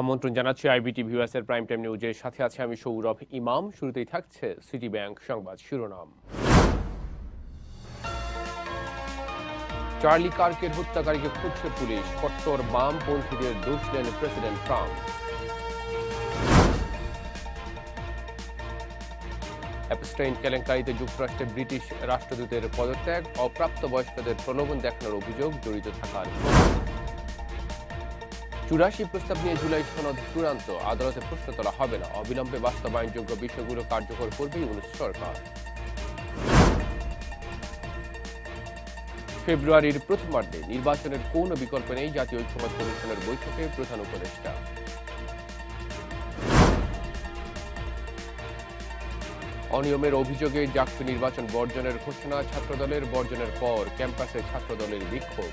আমন্ত্রণ জানাচ্ছি iBT ভিউয়ার্সের prime time নিউজের সাথে আছে আমি সৌরভ ইমাম। শুরুতেই থাকছে সিটি ব্যাংক সংবাদ শিরোনাম। চার্লি কার্কের হত্যাকারীকে খুঁজছে পুলিশ। কট্টর বামপন্থীদের দোষ দেন প্রেসিডেন্ট ট্রাম্প। অ্যাপস্টাইন কেলেঙ্কারিতে যুক্তরাষ্ট্রে ব্রিটিশ রাষ্ট্রদূতের পদত্যাগ, অপ্রাপ্তবয়স্কদের প্রলোভন দেখানোর অভিযোগ, জড়িত থাকার চুরাশি প্রস্তাব নিয়ে জুলাই সনদ চূড়ান্ত। আদালতে প্রশ্ন তোলা হবে না। অবিলম্বে বাস্তবায়নযোগ্য বিষয়গুলো কার্যকর করবে ইউনুস সরকার। ফেব্রুয়ারির প্রথমার্ধে নির্বাচনের কোনো বিকল্প নেই জাতীয় ঐক্যমত কমিশনের বৈঠকে প্রধান উপদেষ্টা। অনিয়মের অভিযোগে জাকসু নির্বাচন বর্জনের ঘোষণা ছাত্রদলের বর্জনের পর ক্যাম্পাসে ছাত্রদলের বিক্ষোভ।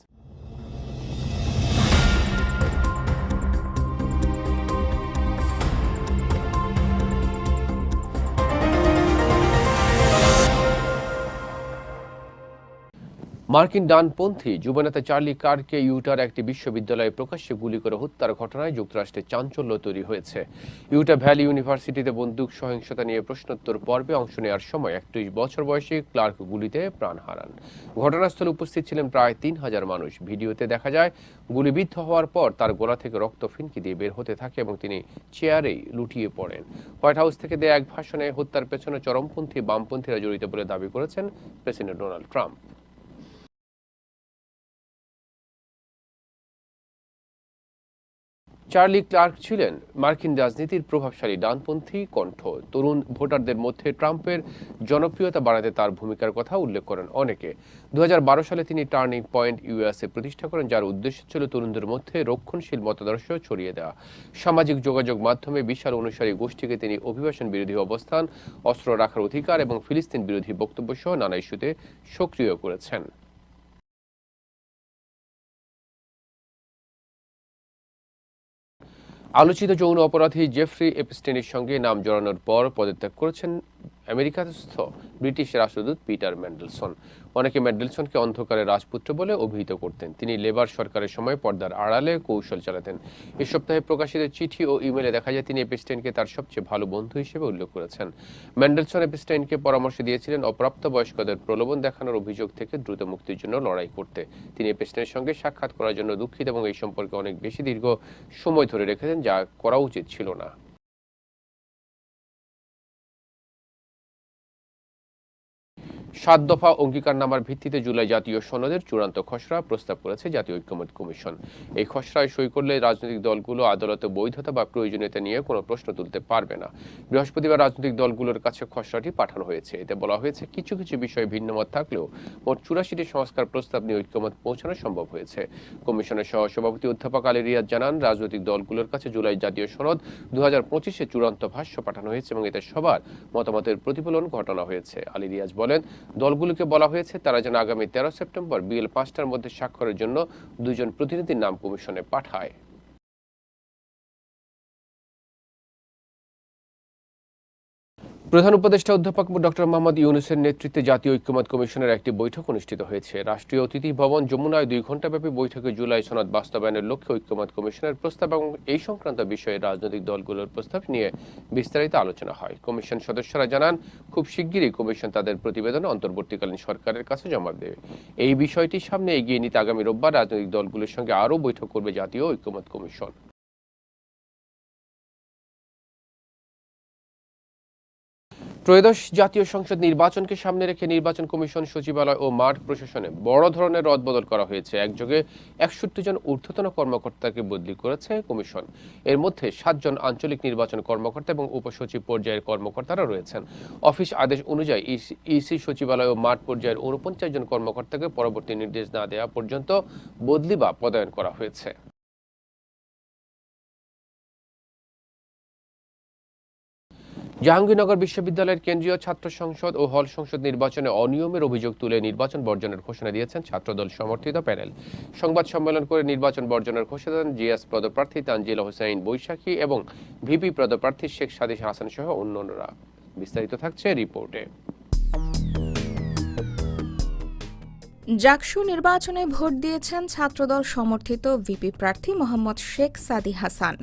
মার্কিন ডানপন্থী যুবনেতা চার্লি কার্কে ইউটার একটি বিশ্ববিদ্যালয়ে প্রকাশ্যে গুলি করে হত্যার ঘটনায় যুক্তরাষ্ট্রে চাঞ্চল্য তৈরি হয়েছে। ইউটা ভ্যালি ইউনিভার্সিটিতে বন্দুক সহিংসতা নিয়ে প্রশ্নোত্তর পর্বে অংশ নেওয়ার সময় একত্রিশ বছর বয়সী ক্লার্ক গুলিতে প্রাণ হারান। ঘটনাস্থলে উপস্থিত ছিলেন প্রায় তিন হাজার মানুষ। ভিডিওতে দেখা যায়, গুলিবিদ্ধ হওয়ার পর তার গোলা থেকে রক্ত ফিনকি দিয়ে বের হতে থাকে এবং তিনি চেয়ারেই লুটিয়ে পড়েন। হোয়াইট হাউস থেকে দেয়া এক ভাষণে হত্যার পেছনে চরমপন্থী বামপন্থীরা জড়িত বলে দাবি করেছেন president Donald Trump. Charlie Clark ছিলেন মার্কিন রাজনীতির প্রভাবশালী ডানপন্থী কণ্ঠ। তরুণ ভোটারদের মধ্যে ট্রাম্পের জনপ্রিয়তা বাড়াতে তার ভূমিকার কথা উল্লেখ করেন অনেকে। দু হাজার বারো সালে তিনি টার্নিং পয়েন্ট ইউএসএ প্রতিষ্ঠা করেন, যার উদ্দেশ্য ছিল তরুণদের মধ্যে রক্ষণশীল মতাদর্শ ছড়িয়ে দেওয়া। সামাজিক যোগাযোগ মাধ্যমে বিশাল অনুসারী গোষ্ঠীকে তিনি অভিবাসন বিরোধী অবস্থান, অস্ত্র রাখার অধিকার এবং ফিলিস্তিন বিরোধী বক্তব্য সহ নানা ইস্যুতে সক্রিয় করেছেন। আলোচিত যৌন অপরাধী জেফ্রি এপস্টেনের সঙ্গে নাম জড়ানোর পর পদত্যাগ করেছেন আমেরিকাস্থ ব্রিটিশ রাষ্ট্রদূত পিটার ম্যান্ডেলসন। অনেকে ম্যান্ডেলসনকে অন্ধকারের রাজপুত্র বলে অভিহিত করতেন। তিনি লেবার সরকারের সময় পর্দার আড়ালে কৌশল চালাতেন। এ সপ্তাহে প্রকাশিত চিঠি ও ইমেলে দেখা যায়, তিনি এপস্টেনকে তার সবচেয়ে ভালো বন্ধু হিসেবে উল্লেখ করেছেন। ম্যান্ডেলসন এপস্টেনকে পরামর্শ দিয়েছিলেন, অপ্রাপ্তবয়স্কদের প্রলোভন দেখানোর অভিযোগ থেকে দ্রুত মুক্তির জন্য লড়াই করতে। তিনি এপস্টেনের সঙ্গে সাক্ষাৎ করার জন্য দুঃখিত এবং এই সম্পর্কে অনেক বেশি দীর্ঘ সময় ধরে রেখেছেন, যা করা উচিত ছিল না। সাত দফা অঙ্গীকারনামার ভিত্তিতে জুলাই জাতীয় সনদের চূড়ান্ত খসড়া প্রস্তাব করেছে জাতীয় ঐক্যমত কমিশন। এই খসড়ায় সই করলে রাজনৈতিক দলগুলো আদালতে বৈধতা বা প্রয়োজনীয়তা নিয়ে কোনো প্রশ্ন তুলতে পারবে না। বৃহস্পতিবার রাজনৈতিক দলগুলোর কাছে খসড়াটি পাঠানো হয়েছে। এতে বলা হয়েছে, কিছু কিছু বিষয়ে ভিন্নমত থাকলেও মোট চুরাশিটি সংস্কার প্রস্তাব নিয়ে ঐক্যমত পৌঁছানো সম্ভব হয়েছে। কমিশনের সহ সভাপতি অধ্যাপক আলী রিয়াদ জানান, রাজনৈতিক দলগুলোর কাছে জুলাই জাতীয় সনদ দু হাজার পঁচিশে চূড়ান্ত ভাষ্য পাঠানো হয়েছে এবং এতে সবার মতামতের প্রতিফলন ঘটানো হয়েছে। আলী রিয়াজ বলেন দলগুলোকে বলা হয়েছে, তারা যেন আগামী তেরো সেপ্টেম্বর বিএল পাঁচটার মধ্যে স্বাক্ষরের জন্য দুজন প্রতিনিধির নাম কমিশনে পাঠায়। প্রধান উপদেষ্টা অধ্যাপক ডক্টর মোহাম্মদ ইউনুসের নেতৃত্বে জাতীয় ঐক্যমত কমিশনের একটি বৈঠক অনুষ্ঠিত হয়েছে। রাষ্ট্রীয় অতিথি ভবন যমুনায় দুই ঘণ্টাব্যাপী বৈঠকে জুলাই সনদ বাস্তবায়নের লক্ষ্যে ঐক্যমত কমিশনের প্রস্তাব এবং এই সংক্রান্ত বিষয়ে রাজনৈতিক দলগুলোর প্রস্তাব নিয়ে বিস্তারিত আলোচনা হয়। কমিশন সদস্যরা জানান, খুব শিগগিরই কমিশন তাদের প্রতিবেদন অন্তর্বর্তীকালীন সরকারের কাছে জমা দেবে। এই বিষয়টি সামনে এগিয়ে নিতে আগামী রোববার রাজনৈতিক দলগুলোর সঙ্গে আরও বৈঠক করবে জাতীয় ঐক্যমত কমিশন। ত্রয়োদশ জাতীয় সংসদ নির্বাচনকে সামনে রেখে নির্বাচন কমিশন, সচিবালয় ও মাঠ প্রশাসনে বড় ধরনের রদবদল করা হয়েছে। একযোগে একষট্টি জন ঊর্ধ্বতন কর্মকর্তাকে বদলি করেছে কমিশন। এর মধ্যে সাতজন আঞ্চলিক নির্বাচন কর্মকর্তা এবং উপসচিব পর্যায়ের কর্মকর্তারা রয়েছেন। অফিস আদেশ অনুযায়ী ইসি সচিবালয় ও মাঠ পর্যায়ের উনপঞ্চাশ জন কর্মকর্তাকে পরবর্তী নির্দেশ না দেওয়া পর্যন্ত বদলি বা পদায়ন করা হয়েছে। জাহাঙ্গীরনগর বিশ্ববিদ্যালয়ের কেন্দ্রীয় ছাত্র সংসদ ও হল সংসদ নির্বাচনে অনিয়মের অভিযোগ তুলে নির্বাচন বর্জনের ঘোষণা দিয়েছেন ছাত্রদল সমর্থিত প্যানেল। সংবাদ সম্মেলন করে নির্বাচন বর্জনের ঘোষণা দেন জিএস পদপ্রার্থী তানজিলা হোসেন বৈশাখী এবং ভিপি পদপ্রার্থী শেখ সাদিস হাসান সহ অন্যান্যরা। বিস্তারিত থাকছে রিপোর্টে। জাকসু নির্বাচনে ভোট দিয়েছেন ছাত্রদল সমর্থিত ভিপি প্রার্থী মোহাম্মদ শেখ সাদি হাসান।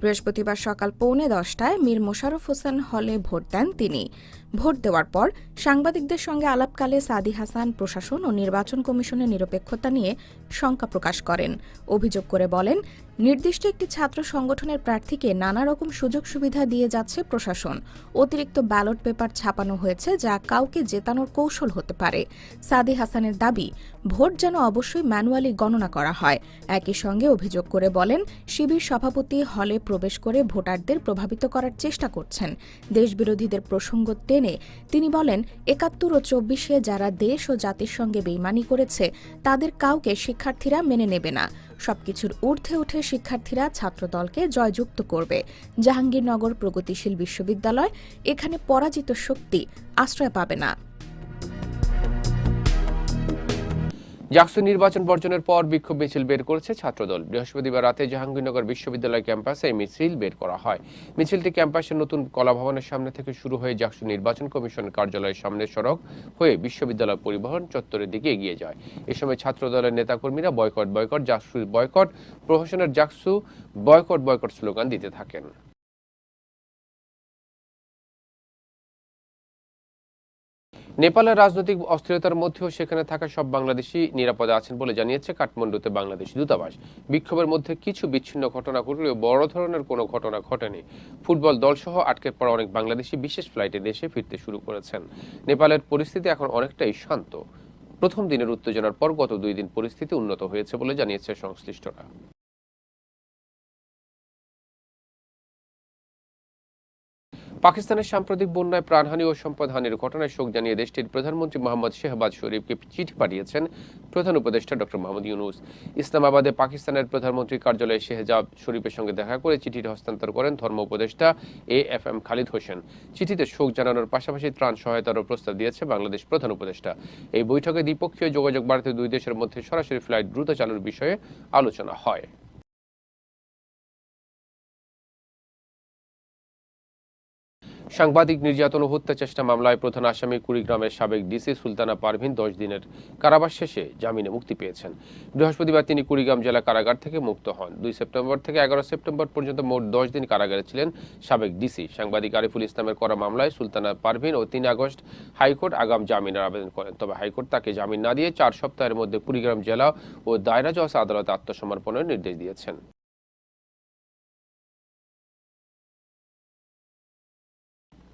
বৃহস্পতিবার সকাল পৌনে দশটায় মীর মোশাররফ হোসেন হলে ভোট দেন তিনি। ভোট দেওয়ার পর সাংবাদিকদের সঙ্গে আলাপকালে সাদি হাসান প্রশাসন ও নির্বাচন কমিশনের নিরপেক্ষতা নিয়ে শঙ্কা প্রকাশ করেন। অভিযোগ করে বলেন, নির্দিষ্ট একটি ছাত্র সংগঠনের প্রার্থীকে নানা রকম সুযোগ সুবিধা দিয়ে যাচ্ছে প্রশাসন। অতিরিক্ত ব্যালট পেপার ছাপানো হয়েছে যা কাউকে জেতানোর কৌশল হতে পারে। সাদি হাসানের দাবি, ভোট যেন অবশ্যই ম্যানুয়ালি গণনা করা হয়। একই সঙ্গে অভিযোগ করে বলেন, শিবির সভাপতি হলে প্রবেশ করে ভোটারদের প্রভাবিত করার চেষ্টা করছেন। দেশবিরোধীদের প্রসঙ্গ টেনে তিনি বলেন, একাত্তর ও চব্বিশে যারা দেশ ও জাতির সঙ্গে বেইমানি করেছে, তাদের কাউকে শিক্ষার্থীরা মেনে নেবে না। সবকিছুর ঊর্ধ্বে উঠে শিক্ষার্থীরা ছাত্রদলকে জয়যুক্ত করবে। জাহাঙ্গীরনগর প্রগতিশীল বিশ্ববিদ্যালয়, এখানে পরাজিত শক্তি আশ্রয় পাবে না। জাকসু নির্বাচন বর্জনের পর বিক্ষোভ মিছিল বের করেছে ছাত্রদল। বৃহস্পতিবার রাতে জাহাঙ্গীরনগর বিশ্ববিদ্যালয় ক্যাম্পাসে এই মিছিল বের করা হয়। মিছিলটি ক্যাম্পাসের নতুন কলা ভবনের সামনে থেকে শুরু হয়ে জাকসু নির্বাচন কমিশন কার্যালয়ের সামনে সড়ক হয়ে বিশ্ববিদ্যালয় পরিবহন চত্বরের দিকে এগিয়ে যায়। এ সময় ছাত্রদলের নেতাকর্মীরা বয়কট বয়কট জাকসু বয়কট, প্রহসনের জাকসু বয়কট বয়কট স্লোগান দিতে থাকেন। নেপালের রাজনৈতিক অস্থিরতার মধ্যেও সেখানে থাকা সব বাংলাদেশি নিরাপদে আছেন বলে জানিয়েছে কাঠমান্ডুতে বাংলাদেশ দূতাবাস। বিক্ষোভের মধ্যে কিছু বিচ্ছিন্ন ঘটনা ঘটলেও বড় ধরনের কোনো ঘটনা ঘটেনি। ফুটবল দলসহ আটকে পড়া অনেক বাংলাদেশি বিশেষ ফ্লাইটে দেশে ফিরতে শুরু করেছেন। নেপালের পরিস্থিতি এখন অনেকটাই শান্ত। প্রথম দিনের উত্তেজনার পর গত দুই দিন পরিস্থিতি উন্নত হয়েছে বলে জানিয়েছে সংশ্লিষ্টরা। পাকিস্তানের সাম্প্রতিক বন্যায় প্রাণহানি ও সম্পদহানির ঘটনায় শোক জানিয়ে দেশটির প্রধানমন্ত্রী মোহাম্মদ শেহবাজ শরীফকে চিঠি পাঠিয়েছেন প্রধান উপদেষ্টা ডক্টর মোহাম্মদ ইউনুস। ইসলামাবাদে পাকিস্তানের প্রধানমন্ত্রী কার্যালয়ে শেহজাব শরীফের সঙ্গে দেখা করে চিঠিটি হস্তান্তর করেন ধর্ম উপদেষ্টা A F M Khalid Hossain. চিঠিতে শোক জানানোর পাশাপাশি ত্রাণ সহায়তারও প্রস্তাব দিয়েছে বাংলাদেশ প্রধান উপদেষ্টা। এই বৈঠকে দ্বিপক্ষীয় যোগাযোগ বাড়াতে দুই দেশের মধ্যে সরাসরি ফ্লাইট দ্রুত চালুর বিষয়ে আলোচনা হয়। সাংবাদিক নির্যাতন ও হত্যা চেষ্টা মামলায় প্রধান আসামি কুড়িগ্রামের সাবেক ডিসি সুলতানা পারভিন দশ দিনের কারাবাস শেষে জামিনে মুক্তি পেয়েছেন। বৃহস্পতিবার তিনি কুড়িগ্রাম জেলা কারাগার থেকে মুক্ত হন। দুই সেপ্টেম্বর থেকে এগারো সেপ্টেম্বর পর্যন্ত মোট দশ দিন কারাগারে ছিলেন সাবেক ডিসি। সাংবাদিক আরিফুল ইসলামের করা মামলায় সুলতানা পারভিন ও তিন আগস্ট হাইকোর্ট আগাম জামিনের আবেদন করেন। তবে হাইকোর্ট তাকে জামিন না দিয়ে চার সপ্তাহের মধ্যে কুড়িগ্রাম জেলা ও দায়রা জজ আদালতে আত্মসমর্পণের নির্দেশ দিয়েছেন।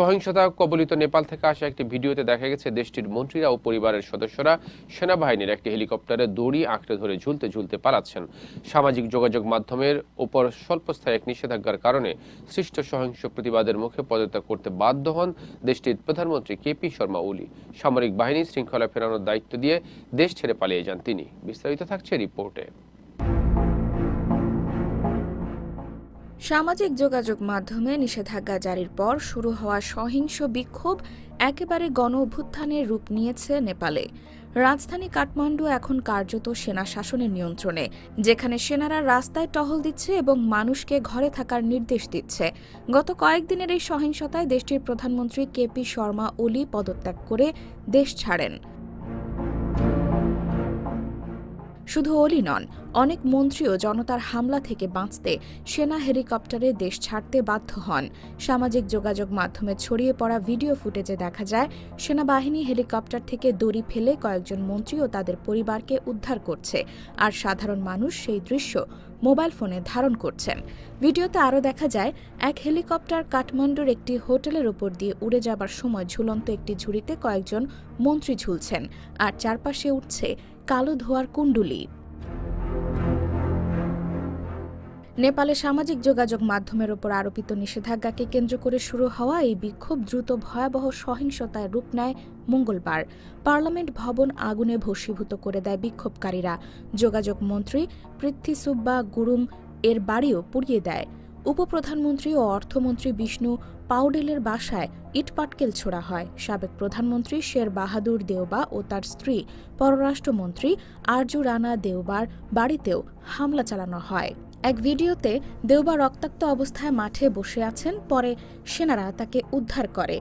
সহিংসতা কবলিত নেপাল থেকে আসা একটি ভিডিওতে দেখা গেছে দেশটির মন্ত্রীরা ও পরিবারের সদস্যরা সেনাবাহিনীর একটি হেলিকপ্টারে দড়ি আঁকড়ে ধরে ঝুলতে ঝুলতে পালাচ্ছেন। সামাজিক যোগাযোগ মাধ্যমের ওপর স্বল্পস্থায়ী এক নিষেধাজ্ঞার কারণে সৃষ্ট সহিংস প্রতিবাদের মুখে পদত্যাগ করতে বাধ্য হন দেশটির প্রধানমন্ত্রী কেপি শর্মা ওলি। সামরিক বাহিনী শৃঙ্খলা ফেরানোর দায়িত্ব দিয়ে দেশ ছেড়ে পালিয়ে যান তিনি। বিস্তারিত থাকছে রিপোর্টে। সামাজিক যোগাযোগ মাধ্যমে নিষেধাজ্ঞা জারির পর শুরু হওয়া সহিংস বিক্ষোভ একেবারে গণ অভ্যুত্থানের রূপ নিয়েছে নেপালে। রাজধানী কাঠমান্ডু এখন কার্যত সেনা শাসনের নিয়ন্ত্রণে, যেখানে সেনারা রাস্তায় টহল দিচ্ছে এবং মানুষকে ঘরে থাকার নির্দেশ দিচ্ছে। গত কয়েকদিনের এই সহিংসতায় দেশটির প্রধানমন্ত্রী কেপি শর্মা ওলি পদত্যাগ করে দেশ ছাড়েন। শুধু অলি নন, অনেক মন্ত্রীও জনতার হামলা থেকে বাঁচতে সেনা হেলিকপ্টারে দেশ ছাড়তে বাধ্য হন। সামাজিক যোগাযোগ মাধ্যমে ছড়িয়ে পড়া ভিডিও ফুটেজে দেখা যায়, সেনাবাহিনী হেলিকপ্টার থেকে দড়ি ফেলে কয়েকজন মন্ত্রী ও তাদের পরিবারকে উদ্ধার করছে আর সাধারণ মানুষ সেই দৃশ্য মোবাইল ফোনে ধারণ করছেন। ভিডিওতে আরও দেখা যায়, এক হেলিকপ্টার কাঠমান্ডুর একটি হোটেলের ওপর দিয়ে উড়ে যাবার সময় ঝুলন্ত একটি ঝুড়িতে কয়েকজন মন্ত্রী ঝুলছেন আর চারপাশে উঠছে কালো ধোয়ার কুণ্ডুলি। নেপালে সামাজিক যোগাযোগ মাধ্যমের ওপর আরোপিত নিষেধাজ্ঞাকে কেন্দ্র করে শুরু হওয়া এই বিক্ষোভ দ্রুত ভয়াবহ সহিংসতায় রূপ নেয় মঙ্গলবার। পার্লামেন্ট ভবন আগুনে ভস্মীভূত করে দেয় বিক্ষোভকারীরা। যোগাযোগ মন্ত্রী পৃথ্বী সুব্বা গুরুং এর বাড়িও পুড়িয়ে দেয়। উপপ্রধানমন্ত্রী ও অর্থমন্ত্রী বিষ্ণু পাউডেলের বাসায় ইটপাটকেল ছোড়া হয়। সাবেক প্রধানমন্ত্রী শের বাহাদুর দেওবা ও তার স্ত্রী পররাষ্ট্রমন্ত্রী আরজু রানা দেওবার বাড়িতেও হামলা চালানো হয়। এক ভিডিওতে দেওবা রক্তাক্ত অবস্থায় মাঠে বসে আছেন, পরে সেনারা তাকে উদ্ধার করে।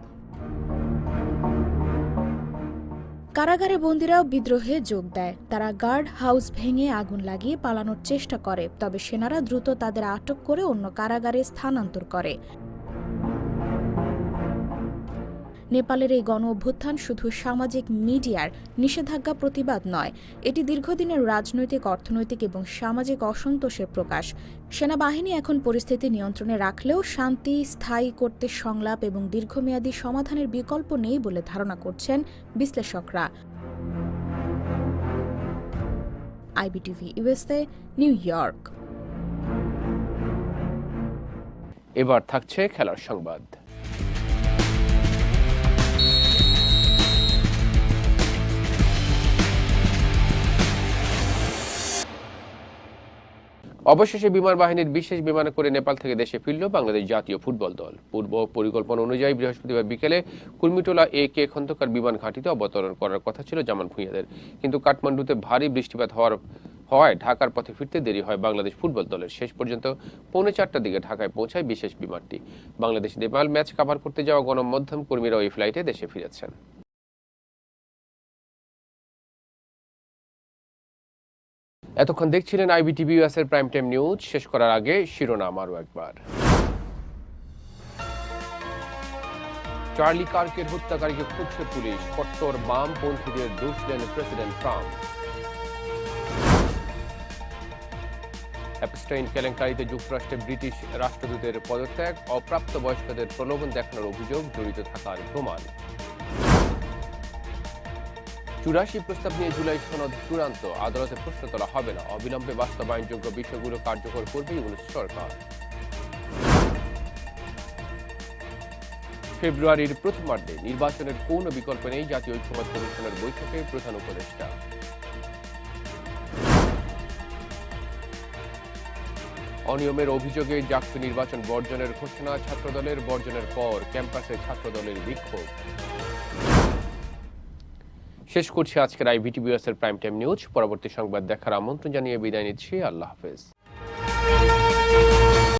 কারাগারে বন্দীরাও বিদ্রোহে যোগ দেয়। তারা গার্ড হাউস ভেঙে আগুন লাগিয়ে পালানোর চেষ্টা করে, তবে সেনারা দ্রুত তাদের আটক করে অন্য কারাগারে স্থানান্তর করে। নেপালের এই গণ অভ্যুত্থান শুধু সামাজিক মিডিয়ার নিষেধাজ্ঞা প্রতিবাদ নয়, এটি দীর্ঘদিনের রাজনৈতিক, অর্থনৈতিক এবং সামাজিক অসন্তোষের প্রকাশ। সেনাবাহিনী এখন পরিস্থিতি নিয়ন্ত্রণে রাখলেও শান্তি, স্থায়ী করতে সংলাপ এবং দীর্ঘমেয়াদী সমাধানের বিকল্প নেই বলে ধারণা করছেন বিশ্লেষকরা। IBTV USA, New York. এবার থাকছে খেলার সংবাদ। অবশেষে বিমান বাহিনীর বিশেষ বিমানে করে নেপাল থেকে দেশে ফিরল বাংলাদেশ জাতীয় ফুটবল দল। পূর্ব পরিকল্পনা অনুযায়ী বৃহস্পতিবার বিকেলে কুর্মিটোলা এ কে খন্দকার বিমান ঘাঁটিতে অবতরণ করার কথা ছিল জামান ভুঁইয়াদের। কিন্তু কাঠমান্ডুতে ভারী বৃষ্টিপাত হওয়ার, হওয়ায় ঢাকার পথে ফিরতে দেরি হয় বাংলাদেশ ফুটবল দলের। শেষ পর্যন্ত পৌনে চারটার দিকে ঢাকায় পৌঁছায় বিশেষ বিমানটি। বাংলাদেশ নেপাল ম্যাচ কাভার করতে যাওয়া গণমাধ্যম কর্মীরাও এই ফ্লাইটে দেশে ফিরেছেন। এতক্ষণ দেখছিলেন আইবিটিভি এর প্রাইম টাইম নিউজ। শেষ করার আগে শিরোনাম আরও একবার। চার্লি কার্কের হত্যাকারীকে খুঁজছে পুলিশ। কট্টর বামপন্থীদের দোষ দেন প্রেসিডেন্ট ট্রাম্প। অ্যাপস্টাইন কেলেঙ্কারিতে যুক্তরাষ্ট্রে ব্রিটিশ রাষ্ট্রদূতের পদত্যাগ অপ্রাপ্ত বয়স্কদের প্রলোভন দেখানোর অভিযোগ জড়িত থাকার প্রমাণ। চুরাশি প্রস্তাব নিয়ে জুলাই সনদ চূড়ান্ত। আদালতে প্রশ্ন তোলা হবে না। অবিলম্বে বাস্তবায়নযোগ্য বিষয়গুলো কার্যকর করবে ইউনুস সরকার। ফেব্রুয়ারির প্রথমার্ধে নির্বাচনের কোনো বিকল্প নেই জাতীয় ঐক্যমত কমিশনের বৈঠকে প্রধান উপদেষ্টা। অনিয়মের অভিযোগে জাতীয় নির্বাচন বর্জনের ঘোষণা ছাত্রদলের বর্জনের পর ক্যাম্পাসে ছাত্রদলের বিক্ষোভ। শেষ করছি আজকের আইভিটিভিএস এর প্রাইম টাইম নিউজ পরবর্তী সংবাদ দেখার আমন্ত্রণ জানিয়ে বিদায় নিচ্ছি। আল্লাহ হাফেজ।